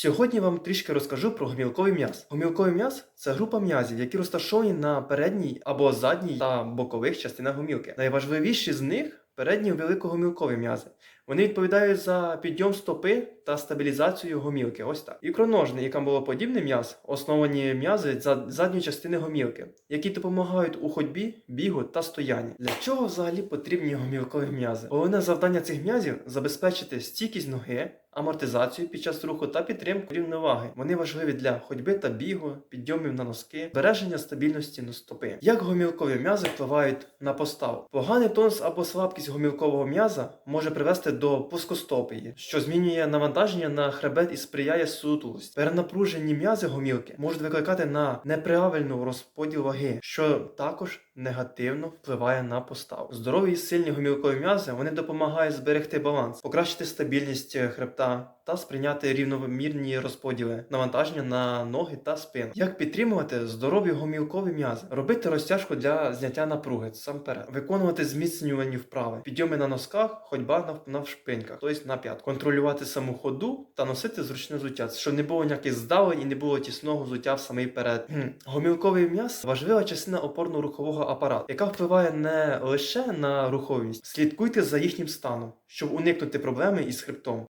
Сьогодні вам трішки розкажу про гомілковий м'яз. Гомілковий м'яз це група м'язів, які розташовані на передній або задній та бокових частинах гомілки. Найважливіші з них передні великогомілкові м'язи. Вони відповідають за підйом стопи та стабілізацію гомілки. Ось так. Ікроножний і камбалоподібний м'яз основані м'язи за задньої частини гомілки, які допомагають у ходьбі, бігу та стоянні. Для чого взагалі потрібні гомілкові м'язи? Головне завдання цих м'язів забезпечити стійкість ноги, амортизацію під час руху та підтримку рівноваги. Вони важливі для ходьби та бігу, підйомів на носки, збереження стабільності на стопи. Як гомілкові м'язи впливають на поставу? Поганий тонус або слабкість гомілкового м'яза може привести до плоскостопії, що змінює навантаження на хребет і сприяє сутулості. Перенапружені м'язи гомілки можуть викликати на неправильну розподіл ваги, що також негативно впливає на поставу. Здорові і сильні гомілкові м'язи вони допомагають зберегти баланс, покращити стабільність хребта та сприйняти рівномірні розподіли навантаження на ноги та спину. Як підтримувати здорові гомілкові м'язи? Робити розтяжку для зняття напруги сам перед, виконувати зміцнювані вправи, підйоми на носках, ходьба на, на шпиньках, тобто на п'ятку, контролювати саму ходу та носити зручне взуття, щоб не було ніяких здавлень і не було тісного взуття в самий перед. Гомілковий м'яз важлива частина опорно-рухового апарату, яка впливає не лише на руховість. Слідкуйте за їхнім станом, щоб уникнути проблеми із хребтом.